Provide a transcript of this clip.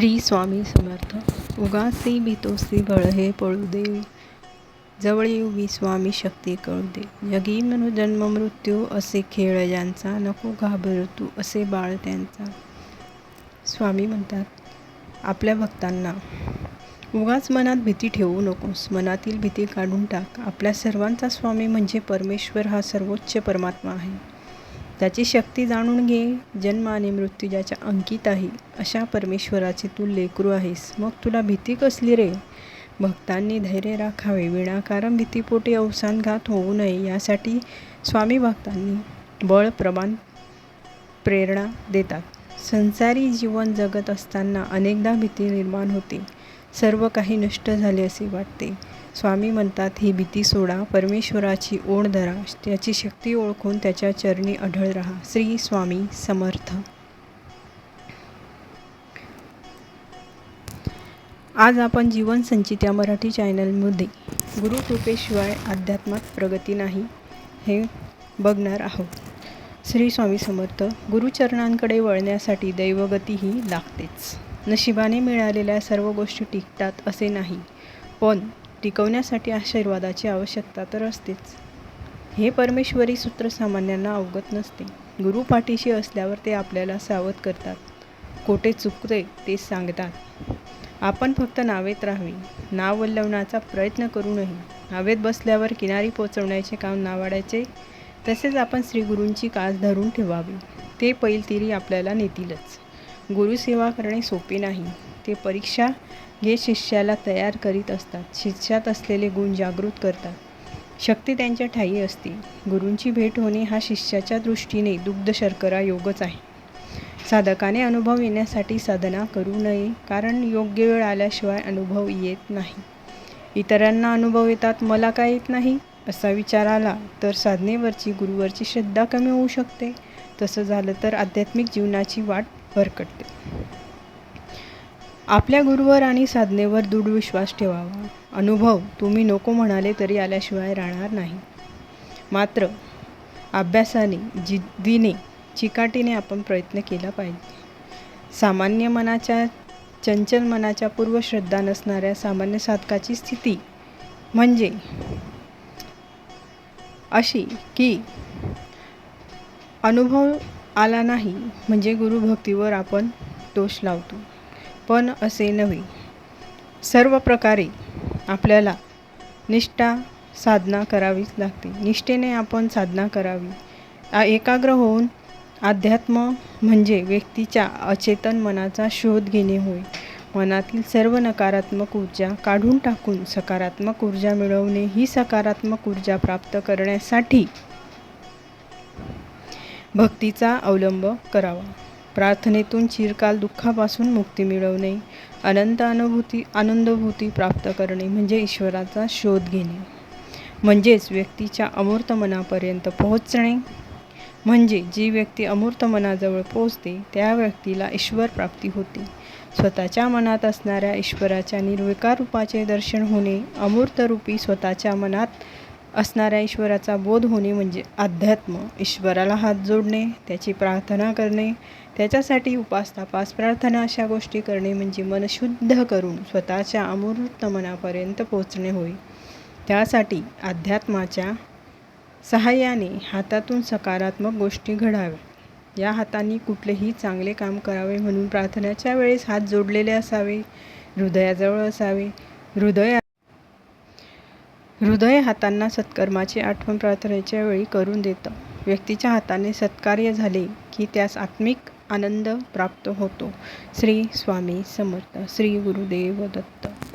श्री स्वामी समर्थ. उगासी भीतोसी बळहे पळू दे जवळ उभी स्वामी शक्ती कळू दे. जगी मनु जन्म मृत्यू असे खेळ ज्यांचा नको घाबरतू असे बाळ त्यांचा. स्वामी म्हणतात आपल्या भक्तांना उगाच मनात भीती ठेवू नकोस. मनातील भीती काढून टाक. आपल्या सर्वांचा स्वामी म्हणजे परमेश्वर हा सर्वोच्च परमात्मा आहे. त्याची शक्ती जाणून घे. जन्म आणि मृत्यू ज्याच्या अंकित आहे अशा परमेश्वराचे तू लेकरू आहेस. मग तुला भीती कसली रे? भक्तांनी धैर्य राखावे. विनाकारण भीतीपोटी अवसानघात होऊ नये. यासाठी स्वामी भक्तांनी बळ प्रमाण प्रेरणा देतात. संसारी जीवन जगत असताना अनेकदा भीती निर्माण होते. सर्व काही नष्ट झाले असे वाटते. स्वामी म्हणतात ही भीती सोडा परमेश्वराची ओढ धरा त्याची शक्ती ओळखून त्याच्या चरणी अढळ राहा. श्री स्वामी समर्थ. आज आपण जीवन संचित या मराठी चॅनलमध्ये गुरुकृपेशिवाय अध्यात्मात प्रगती नाही हे बघणार आहोत. श्री स्वामी समर्थ गुरुचरणांकडे वळण्यासाठी दैवगती ही लागतेच. नशिबाने मिळालेल्या सर्व गोष्टी टिकतात असे नाही पण टिकवण्यासाठी आशीर्वादाची आवश्यकता तर असतेच. हे परमेश्वरी सूत्र सामान्यांना अवगत नसते. गुरु पाठीशी असल्यावर ते आपल्याला सावध करतात. कोठे चुकते ते सांगतात. आपण फक्त नावेत राहावे. नाव वल्लवण्याचा प्रयत्न करू नये नावेत बसल्यावर किनारी पोचवण्याचे काम नावाडायचे तसेच आपण श्रीगुरूंची कास धरून ठेवावी. ते पैलतिरी आपल्याला नेतीलच. गुरुसेवा करणे सोपे नाही. ते परीक्षा घेत शिष्याला तयार करीत असतात शिष्यात असलेले गुण जागृत करतात. शक्ती त्यांच्या ठाई असते. गुरूंची भेट होणे हा शिष्याच्या दृष्टीने दुग्ध शर्करा योगच आहे. साधकाने अनुभव येण्यासाठी साधना करू नये कारण योग्य वेळ आल्याशिवाय अनुभव येत नाही. इतरांना अनुभव येतात मला काय येत नाही? असा विचार आला तर साधनेवरची गुरुवरची श्रद्धा कमी होऊ शकते. तसं झालं तर आध्यात्मिक जीवनाची वाट भरकटते. आपल्या गुरुवर आणि साधनेवर दृढ विश्वास ठेवावा. अनुभव तुम्ही नको म्हणाले तरी आल्याशिवाय राहणार नाही. मात्र अभ्यासाने जिद्दीने चिकाटीने आपण प्रयत्न केला पाहिजे. सामान्य मनाच्या चंचल मनाच्या पूर्वश्रद्धा नसणाऱ्या सामान्य साधकाची स्थिती म्हणजे अशी की अनुभव आला नाही म्हणजे गुरुभक्तीवर आपण दोष लावतो. पण असे नव्हे. सर्व प्रकारे आपल्याला निष्ठा साधना करावीच लागते. निष्ठेने आपण साधना करावी. एकाग्र होऊन अध्यात्म म्हणजे व्यक्तीच्या अचेतन मनाचा शोध घेणे होय. मनातील सर्व नकारात्मक ऊर्जा काढून टाकून सकारात्मक ऊर्जा मिळवणे ही सकारात्मक ऊर्जा प्राप्त करण्यासाठी भक्तीचा अवलंब करावा. प्रार्थनेतून चिरकाल दुःखापासून मुक्ती मिळवणे अनंत अनुभूती आनंदभूती प्राप्त करणे म्हणजे ईश्वराचा शोध घेणे. म्हणजेच व्यक्तीच्या अमूर्त मनापर्यंत पोहोचणे. म्हणजे जी व्यक्ती अमूर्त मनाजवळ पोहोचते त्या व्यक्तीला ईश्वर प्राप्ती होते. स्वतःच्या मनात असणाऱ्या ईश्वराच्या निर्विकार रूपाचे दर्शन होणे अमूर्तरूपी स्वतःच्या मनात असणाऱ्या ईश्वराचा बोध होणे म्हणजे अध्यात्म ईश्वराला हात जोडणे त्याची प्रार्थना करणे त्याच्यासाठी उपास तापास प्रार्थना अशा गोष्टी करणे म्हणजे मन शुद्ध करून स्वतःच्या अमूर्त मनापर्यंत पोचणे होय. त्यासाठी अध्यात्माच्या सहाय्याने हातातून सकारात्मक गोष्टी घडाव्या. या हातांनी कुठलेही चांगले काम करावे म्हणून प्रार्थनेच्या वेळेस हात जोडलेले असावे हृदयाजवळ असावे हृदय हृदय हातांना सत्कर्माची आठवण प्रार्थनेच्या वेळी करून देतं. व्यक्तीच्या हाताने सत्कार्य झाले की त्यास आत्मिक आनंद प्राप्त होतो. श्री स्वामी समर्थ श्री गुरुदेव दत्त.